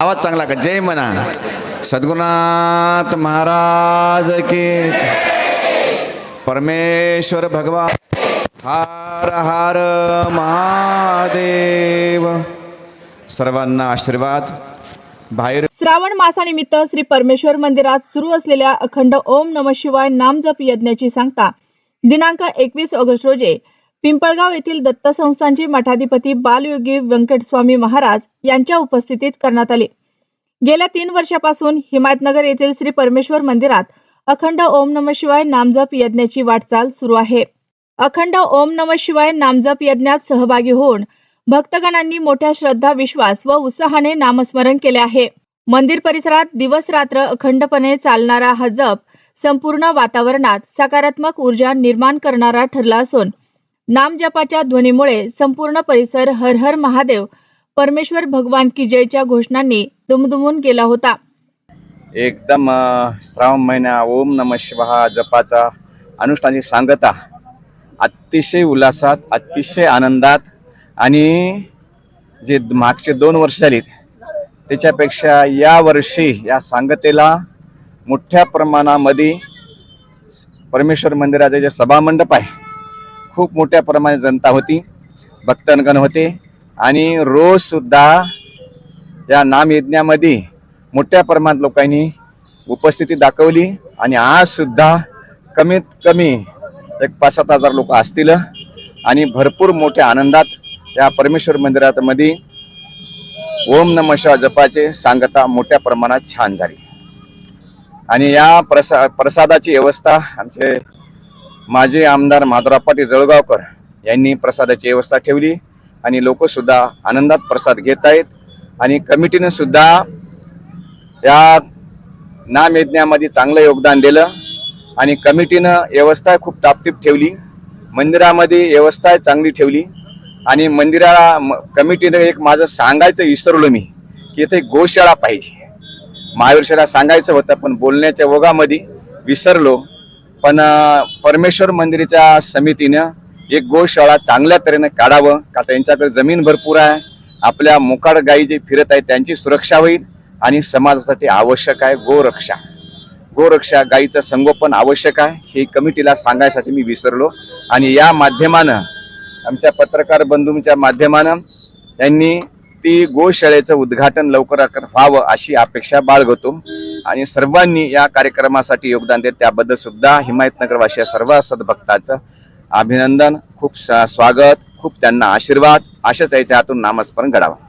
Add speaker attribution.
Speaker 1: आवाज चांगला का? जय म्हणा सद्गुनाथ महाराज की परमेश्वर भगवान. हार हार महादेव. सर्वांना आशीर्वाद. बाहेर
Speaker 2: श्रावण मासानिमित्त श्री परमेश्वर मंदिरात सुरू असलेल्या अखंड ओम नम शिवाय नामजप यज्ञाची सांगता दिनांक एकवीस ऑगस्ट रोजी पिंपळगाव येथील दत्त संस्थांचे मठाधिपती बालयोगी व्यंकटस्वामी महाराज यांच्या उपस्थितीत करण्यात आली. गेल्या तीन वर्षापासून हिमायतनगर येथील श्री परमेश्वर मंदिरात अखंड ओम नम शिवाय नामजप यज्ञाची वाटचाल सुरू आहे. अखंड ओम नम शिवाय नामजप यज्ञात सहभागी होऊन भक्तगणांनी मोठ्या श्रद्धा विश्वास व उत्साहाने नामस्मरण केले आहे. मंदिर परिसरात दिवस रात्र अखंडपणे चालणारा हा जप संपूर्ण वातावरणात सकारात्मक ऊर्जा निर्माण करणारा ठरला असून नामजपाच्या ध्वनीमुळे संपूर्ण परिसर हर हर महादेव परमेश्वर भगवान की जयच्या घोषणांनी दुमदुमून गेला होता.
Speaker 3: एकदम श्रावण महिना ओम नम शिवा जपाचा अनुष्ठानची सांगता. अतिशय उल्हासात अतिशय आनंदात आणि जे मागचे दोन वर्ष झालीत त्याच्यापेक्षा या वर्षी या सांगतेला मोठ्या प्रमाणामध्ये परमेश्वर मंदिराचे जे सभामंडप आहे खूप मोठ्या प्रमाणात जनता होती भक्तनगण होते आणि रोजसुद्धा या नामयज्ञामध्ये मोठ्या प्रमाणात लोकांनी उपस्थिती दाखवली आणि आज सुद्धा कमीत कमी एक पाच सात हजार लोक असतील आणि भरपूर मोठ्या आनंदात या परमेश्वर मंदिरात मध्ये ओम नम शिवा जपाचे सांगता मोठ्या प्रमाणात छान झाली. आणि या प्रसा प्रसादाची व्यवस्था आमचे माजी आमदार माधवराव पाटील जळगावकर यांनी प्रसादाची व्यवस्था ठेवली आणि लोकसुद्धा आनंदात प्रसाद घेत आहेत. आणि कमिटीनं सुद्धा या नामयज्ञामध्ये चांगलं योगदान दिलं आणि कमिटीनं व्यवस्था खूप टापटीप ठेवली. मंदिरामध्ये व्यवस्था चांगली ठेवली. आणि मंदिराला म- कमिटीनं एक माझं सांगायचं विसरलो मी की इथे गोशाळा पाहिजे. महावीरशाला सांगायचं होतं पण बोलण्याच्या ओघामध्ये विसरलो. पण परमेश्वर मंदिराच्या समितीनं एक गोशाळा चांगल्या तऱ्हेनं काढावं का त्यांच्याकडे जमीन भरपूर आहे आपल्या मोकाड गायी जे फिरत आहेत त्यांची सुरक्षा होईल आणि समाजासाठी आवश्यक आहे गोरक्षा. गोरक्षा गायीचं संगोपन आवश्यक आहे हे कमिटीला सांगायसाठी मी विसरलो आणि या माध्यमानं आमच्या पत्रकार बंधूंच्या माध्यमानं त्यांनी ती गोशाळेचं उद्घाटन लवकरात व्हावं अशी अपेक्षा बाळगतो. आणि सर्वांनी या कार्यक्रमासाठी योगदान देत त्याबद्दल सुद्धा हिमायतनगरवासीया सर्व सद्भक्ताचं अभिनंदन खूप स्वागत खूप त्यांना आशीर्वाद. अशाच याच्या हातून नामस्मरण घडावं.